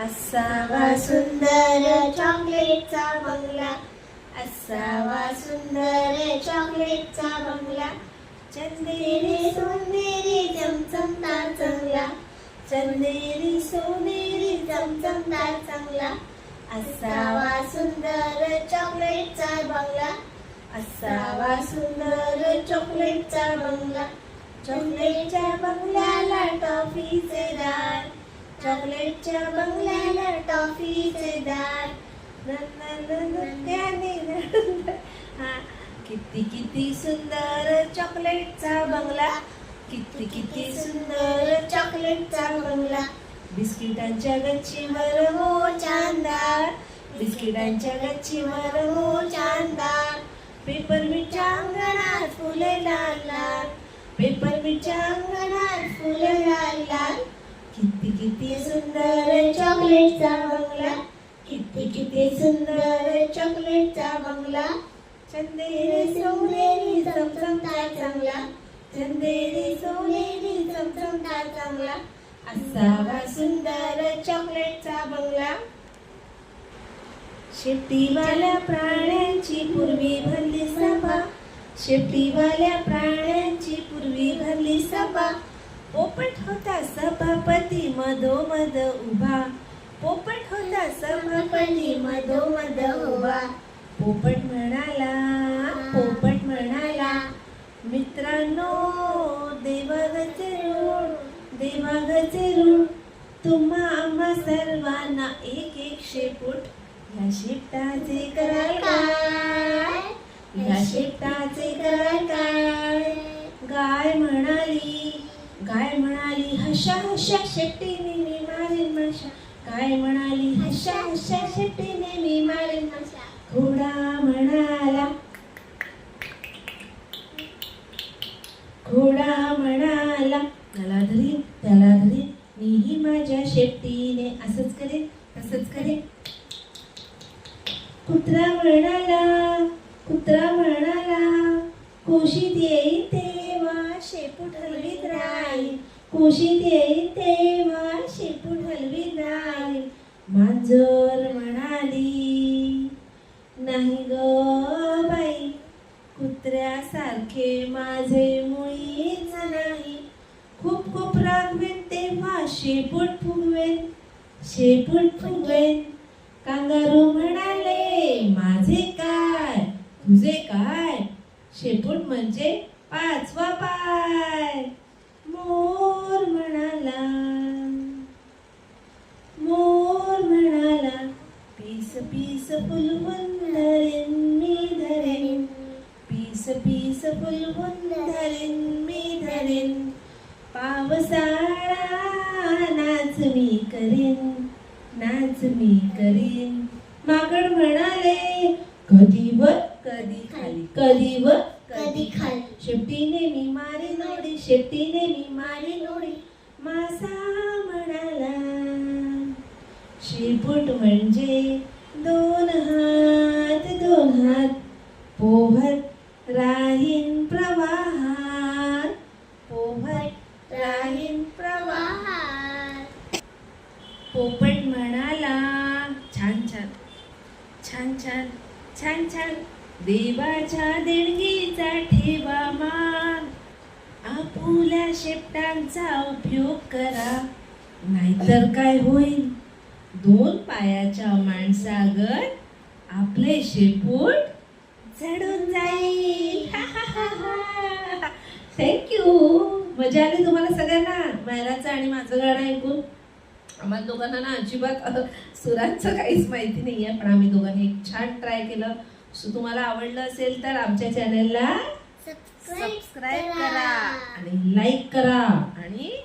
असावा सुंदर चॉकलेटचा बंगला. असावा सुंदर चॉकलेटचा बंगला. चंदेरी सोनेरी चमचमदार चांगला. चंदेरी सोनेरी चमचमदार चांगला. असावा सुंदर चॉकलेटचा बंगला. असावा सुंदर चॉकलेटचा बंगला. चॉकलेटच्या बंगल्याला टॉफीचे दार. चॉकलेटच्या बंगल्याला टॉफीचे दार हा. किती किती सुंदर चॉकलेटचा बंगला. किती किती सुंदर चॉकलेटचा बंगला. बिस्किटांच्या गच्चीवर हो चांदार बिस्किटांच्या गच्चीवर हो चांदार पेपर मिरच्या अंगणात फुले लाल लाल. पेपर मिरच्या अंगणात फुले लाल लाल. किती किती सुंदर चॉकलेटचा बंगला. किती किती सुंदर चॉकलेटचा बंगला. चंदेरी सोनेरी काय चांगला. चंदेरी सोनेरी काय चांगला. असावा सुंदर चॉकलेटचा बंगला. शेपटीवाल्या प्राण्यांची पूर्वी भरली सभा. शेपटीवाल्या प्राण्यांची पूर्वी भरली सभा. पोपट होता सभापती मधोमध उभा. पोपट होता सभापती मधोमध उभा. पोपट म्हणाला पोपट म्हणाला मित्रांनो देवागचे ऋण देवागचे ऋण तुम्हा आम्हा सर्वांना एक एक शेपूट. या शेपटाचे कराल काय? या शेपटाचे कराल काय? गाय गाय म्हणाली हशा हशा शेट्टीने मी मारेन माशा. काय म्हणाली? हशा हशा शेट्टीने मी मारेन माशा. घोडा म्हणाला. घोडा म्हणाला. त्याला धरीन त्याला धरीन मीही माझ्या शेपटीने असंच करेन तसंच करेन कुत्रा म्हणाला कुत्रा म्हणाला कोशीत येईन तेव्हा शेपूट हलवीत राहा. कोशीत येईन तेव्हा शेपूट हलवी राहील मांजर म्हणाली नाही ग बाई कुत्र्यासारखे माझे मुळीच नाही. खूप खूप रागवेन तेव्हा शेपूट फुगवेन शेपूट फुगवेन. कांगारू म्हणाले माझे काय तुझे काय? शेपूट म्हणजे पाचवा पाय. मोर म्हणाला मोर म्हणाला पीस पीस फुलवून धरेन मी धरेन पीस पीस फुलवून धरेन मी धरेन पावसाळा नाच मी करेन नाच मी करीन. माकड म्हणाले कधी वर कधी खाली कधी वर कधी खाली. शेपटीने मी मारी नोडी शेपटीने मी मारी नोडी. मासा म्हणाला शिरपूट म्हणजे दोन हात दोन हात. पोहत राहीन प्रवाहात. पोहत राहीन प्रवाहात. पोपट म्हणाला छान छान. छान छान. छान छान. देवाच्या देणगीचा ठेवा मा आपुल्या शेपटांचा उपयोग करा. नाहीतर काय होईल? दोन पायाच्या माणसागत आपले शेपूट चढून जाईल. थँक्यू मजा आली तुम्हाला सगळ्यांना. मायराचं आणि माझं गाणं ऐकून. आम्हाला दोघांना ना अजिबात सुरांचं काहीच माहिती नाही आहे पण आम्ही दोघांनी एक छान ट्राय केलं. सो तुम्हाला आवडलं असेल तर आमच्या चॅनलला सबस्क्राईब करा. आणि लाईक करा. आणि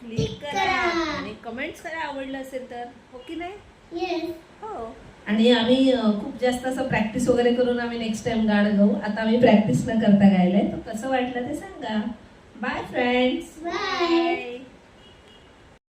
क्लिक करा. आणि कमेंट्स करा आवडलं असेल तर. हो की नाही? हो. आणि आम्ही खूप जास्त असं प्रॅक्टिस वगैरे करून आम्ही नेक्स्ट टाइम गाणं गाऊ. आता आम्ही प्रॅक्टिस न करता गायलंय. तर कसं वाटलं ते सांगा. Bye friends Bye.